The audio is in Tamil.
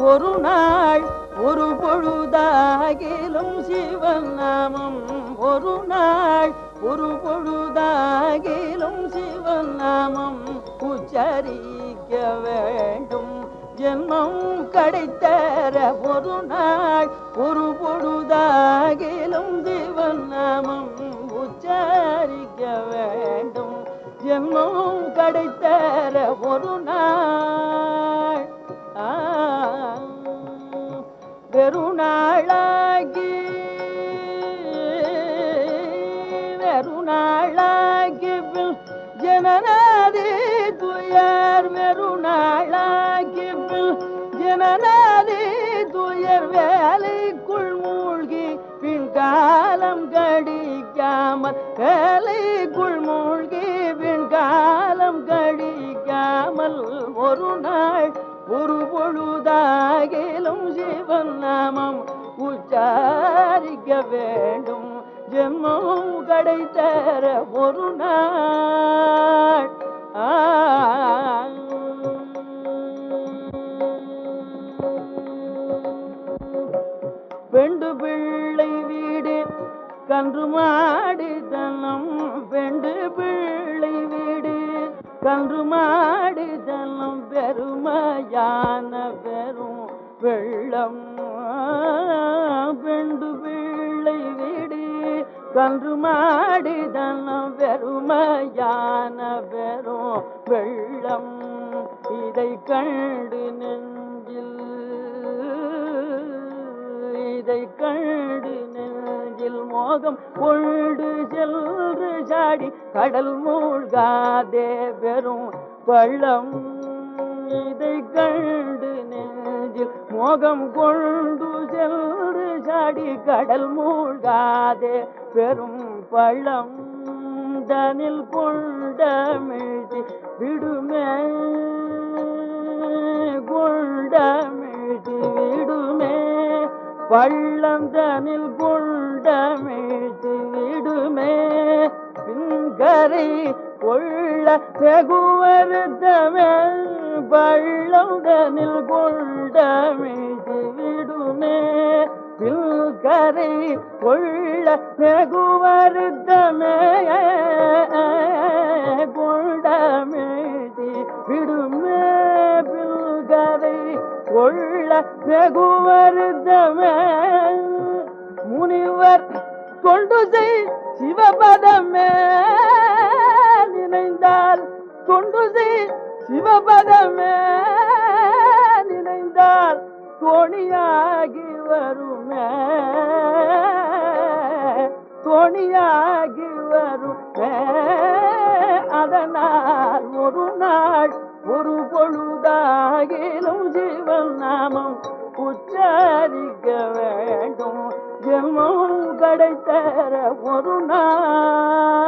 ஒரு நாள் ஒரு பொழுதாகிலும் சிவன் நாமம். ஒரு நாள் ஒரு பொழுதாகிலும் சிவன் நாமம். உச்சரிக்க வேண்டும். ஜென்மம் கிடைத்தர ஒரு நாள் ஒரு பொழுதாகிலும் சிவன் நாமம். உச்சரிக்க வேண்டும். ஜென்மம் கிடைத்தர ஒரு நாள் ஜனநாதி துயர் வெறுநாளாகி ஜனநாதி துயர் வேலைக்குள் மூழ்கி பின் காலம் கடிக்காமல் வேலைக்குள் மூழ்கி பின் காலம் கடிக்காமல் ஒரு நாள் ஒரு பொழுதாகிலும் சிவன் நாமம் உச்சாரிக்க வேண்டும். ஜென்மம் கிடைத்தர ஒரு நாள். பெண்டு பிள்ளை வீடு கன்று மாடி தனம். பெண்டு பிள்ளை வீடு கன்று மாடி தனம். பெருமையான பெரும் வெள்ளம். பெண்டு கன்று மாடிதனம் வெறுமையான வெறும் வெள்ளம் இதை கண்டு நெஞ்சில். இதை கண்டு நெஞ்சில் மோகம் கொண்டு சென்று சாடி கடல் மூழ்காதே வெறும் பள்ளம் இதை கண்டு நெஞ்சில் மோகம் கொண்டு சென்று சாடி கடல் மூழ்காதே பெரும் பழம் தனில் கொண்டமிழ்த்தி விடுமே. கொண்டமிழ்த்தி விடுமே. பள்ளம் தனில் கொண்டமிழ்த்தி விடுமே. பின்கரை கொள்ள செகுவருத்தமே பள்ளம் தனில் கொண்டமிழ்த்தி விடுமே. கரை கொள்ள வெகு வருத்தமே விடுமே பில்கரை கொள்ள வெகுவருத்தமே முனிவர் தொண்டு செய் சிவபதமே. நினைந்தால் தொண்டு செய் சிவபதமே. தோணியாகி வருமே தோணியாகி வருமே அதனால் ஒரு நாள் ஒரு பொழுதாகிலும் ஜீவன் நாமம் உச்சரிக்க வேண்டும். ஜென்மம் கிடைத்தர ஒரு நாள் ஆ